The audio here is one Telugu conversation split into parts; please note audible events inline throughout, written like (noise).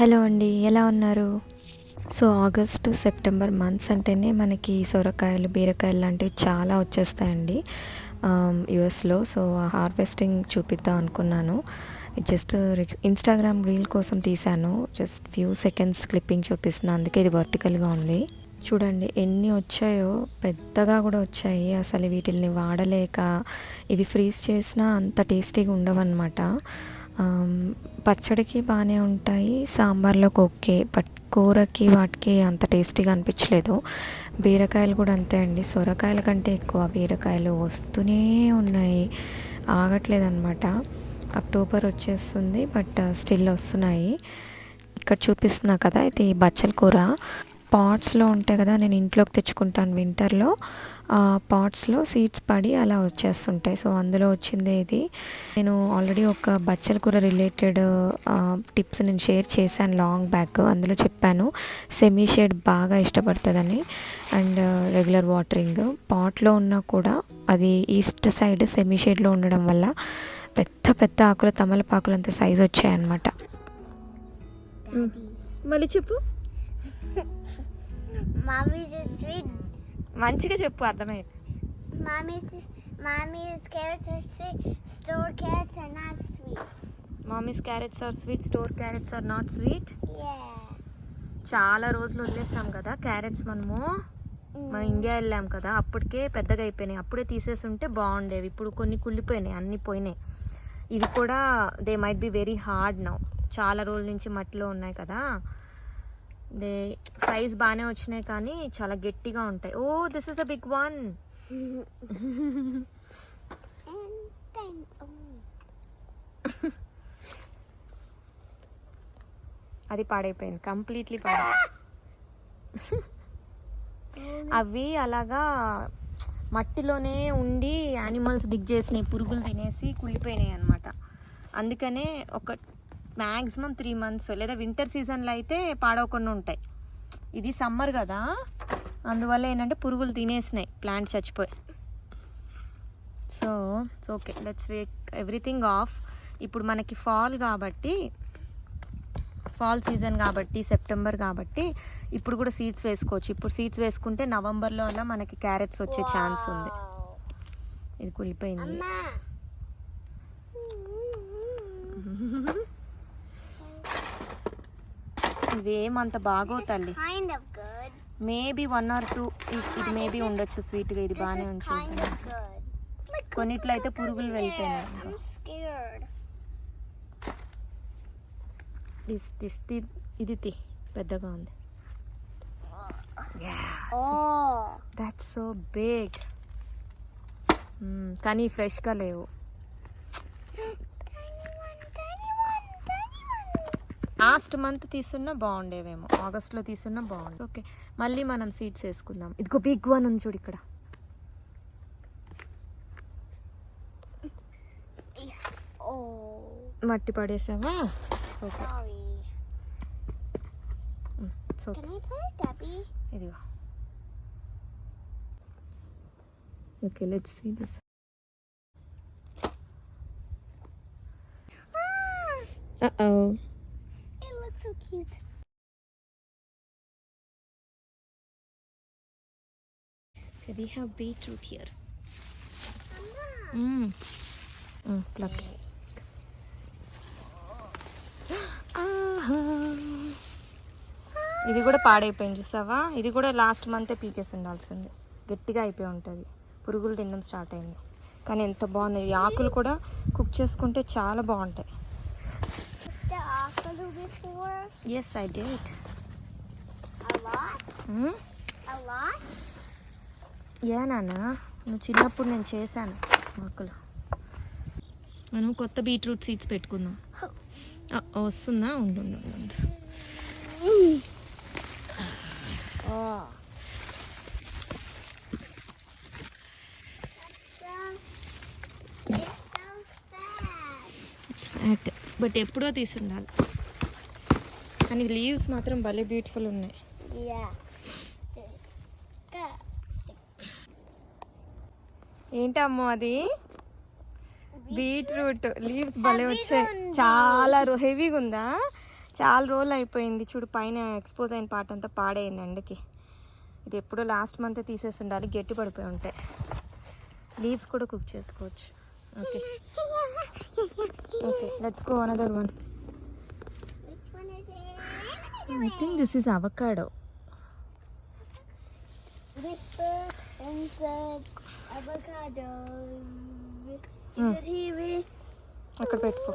హలో అండి ఎలా ఉన్నారు? సో ఆగస్ట్ సెప్టెంబర్ మంత్స్ అంటేనే మనకి సొరకాయలు బీరకాయలు లాంటివి చాలా వచ్చేస్తాయండి యుఎస్లో. సో హార్వెస్టింగ్ చూపిద్దాం అనుకున్నాను. జస్ట్ ఇన్స్టాగ్రామ్ రీల్ కోసం తీశాను. జస్ట్ ఫ్యూ సెకండ్స్ క్లిప్పింగ్ చూపిస్తున్నాను అందుకే ఇది వర్టికల్గా ఉంది. చూడండి ఎన్ని వచ్చాయో పెద్దగా కూడా వచ్చాయి. అసలు వీటిల్ని వాడలేక ఇవి ఫ్రీజ్ చేసినా అంత టేస్టీగా ఉండవన్నమాట. పచ్చడికి బాగానే ఉంటాయి సాంబార్లోకి ఓకే బట్ కూరకి వాటికి అంత టేస్టీగా అనిపించలేదు. బీరకాయలు కూడా అంతే అండి. సొరకాయల కంటే ఎక్కువ బీరకాయలు వస్తూనే ఉన్నాయి. ఆగట్లేదు అనమాట అక్టోబర్ వచ్చేస్తుంది బట్ స్టిల్ వస్తున్నాయి. ఇక్కడ చూపిస్తున్నా కదా ఇది బచ్చల కూర. పాట్స్లో ఉంటాయి కదా నేను ఇంట్లోకి తెచ్చుకుంటాను వింటర్లో. పాట్స్లో సీడ్స్ పడి అలా వచ్చేస్తుంటాయి. సో అందులో వచ్చిందే ఇది. నేను ఆల్రెడీ ఒక బచ్చల కూర రిలేటెడ్ టిప్స్ నేను షేర్ చేశాను లాంగ్ బ్యాక్. అందులో చెప్పాను సెమీ షేడ్ బాగా ఇష్టపడుతుందని అండ్ రెగ్యులర్ వాటరింగ్. పాట్లో ఉన్నా కూడా అది ఈస్ట్ సైడ్ సెమీ షేడ్లో ఉండడం వల్ల పెద్ద పెద్ద ఆకులు తమలపాకులు అంత సైజు వచ్చాయన్నమాట. మళ్ళీ చెప్పు. Mommy's is sweet. మంచిగా చెప్పు అర్థమైంది Mommy's mommy's carrots are sweet. Store carrots are not sweet. Mommy's carrots are sweet store carrots are not sweet. చాలా రోజులు వదిలేసాం కదా క్యారెట్స్ మనము మనం ఇండియా వెళ్ళాం కదా అప్పటికే పెద్దగా అయిపోయినాయి అప్పుడే తీసేసి ఉంటే బాగుండేవి ఇప్పుడు కొన్ని కుళ్ళిపోయినాయి అన్నీ పోయినాయి ఇవి కూడా they might be very hard now చాలా రోజుల నుంచి మట్టిలో ఉన్నాయి కదా దే సైజ్ బాగానే వచ్చినాయి కానీ చాలా గట్టిగా ఉంటాయి. ఓ this is the big one అది పాడైపోయింది. కంప్లీట్లీ పాడై అవి అలాగా మట్టిలోనే ఉండి యానిమల్స్ డిగ్ చేసినాయి పురుగులు తినేసి కుళ్ళిపోయినాయి అనమాట అందుకనే ఒక మ్యాక్సిమం త్రీ మంత్స్ లేదా వింటర్ సీజన్లో అయితే పాడవకుండా ఉంటాయి. ఇది సమ్మర్ కదా అందువల్ల ఏంటంటే పురుగులు తినేసినాయి ప్లాంట్ చచ్చిపోయి. So it's okay let's rake everything off ఇప్పుడు మనకి ఫాల్ కాబట్టి ఫాల్ సీజన్ కాబట్టి సెప్టెంబర్ కాబట్టి ఇప్పుడు కూడా సీడ్స్ వేసుకోవచ్చు. ఇప్పుడు సీడ్స్ వేసుకుంటే నవంబర్లో అలా మనకి క్యారెట్స్ వచ్చే ఛాన్స్ ఉంది. ఇది కుళ్ళిపోయింది (laughs) Amma. ఇవి ఏమంత బాగో తల్లి. మేబీ వన్ ఆర్ టూ ఇది మేబీ ఉండొచ్చు స్వీట్గా ఇది బాగానే ఉంచు. కొన్నిట్లో అయితే పురుగులు ది- ఇది తి పెద్దగా ఉంది. దట్స్ సో బిగ్ కానీ ఫ్రెష్గా లేవు. లాస్ట్ మంత్ తీసున్నా బాగుండేవేమో. ఆగస్ట్లో తీసున్నా బాగుండే ఓకే మళ్ళీ మనం సీడ్స్ వేసుకుందాం. ఇదిగో బిగ్ వన్ ఉంది చూడు ఇక్కడ. మట్టి పడేసావా? ఓకే? ఇదిగో. Okay let's see this cute. Okay, we have beetroot here. Amma. Mm. Mm, pluck. (gasps) ఇది కూడా పాడైపోయింది చూసావా ఇది కూడా లాస్ట్ మంతే పీకేసి ఉండాల్సింది గట్టిగా అయిపోయి ఉంటుంది పురుగులు తినడం స్టార్ట్ అయింది కానీ ఎంత బాగున్నాయి ఆకులు కూడా కుక్ చేసుకుంటే చాలా బాగుంటాయి Apple before? Yes I date A lot? A lot? ఏ నాన్న నువ్వు చిన్నప్పుడు నేను చేశాను ఆకులు మనం కొత్త బీట్రూట్ సీడ్స్ పెట్టుకుందాం. వస్తుందా? ఉండు బట్ ఎప్పుడో తీసుండాలి. కానీ లీవ్స్ మాత్రం భలే బ్యూటిఫుల్ ఉన్నాయి. ఏంటమ్మో అది? బీట్రూట్ లీవ్స్ భలే వచ్చాయి. చాలా హెవీగా ఉందా? చాలా రోజులు అయిపోయింది. చూడు పైన ఎక్స్పోజ్ అయిన పార్ట్ అంతా పాడైంది ఎండకి. ఇది ఎప్పుడో లాస్ట్ మంత్ తీసేసి ఉండాలి గట్టి పడిపోయి ఉంటాయి. లీవ్స్ కూడా కుక్ చేసుకోవచ్చు. Okay okay let's go another one I think this is avocado. Hmm. అక్కడ పెట్టుకో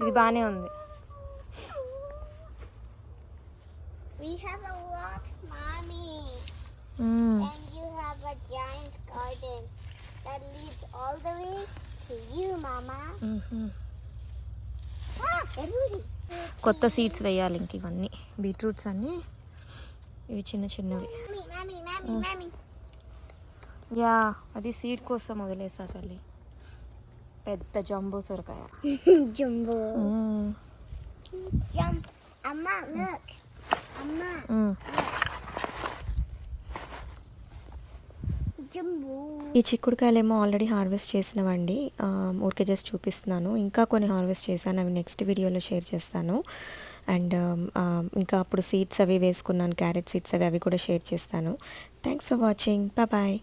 ఇది బాగానే ఉంది We have a lot, mommy. And you have a giant garden that leads all the way to you, mama. Ah, everybody. కొత్త సీడ్స్ వేయాలి ఇంక ఇవన్నీ. బీట్రూట్స్ అన్నీ. ఇవి చిన్న చిన్నవి. యా అది సీడ్ కోసం వదిలేసా తల్లి. పెద్ద జంబో సొరకాయ. (laughs) Jump. ఈ చిక్కుడుకాయలేమో ఆల్రెడీ హార్వెస్ట్ చేసినవండి. ఊరికే జస్ట్ చూపిస్తున్నాను. ఇంకా కొన్ని హార్వెస్ట్ చేశాను. అవి నెక్స్ట్ వీడియోలో షేర్ చేస్తాను. అండ్ um, ఇంకా అప్పుడు సీడ్స్ అవి వేసుకున్నాను. క్యారెట్ సీడ్స్ అవి అవి కూడా షేర్ చేస్తాను. Thanks for watching bye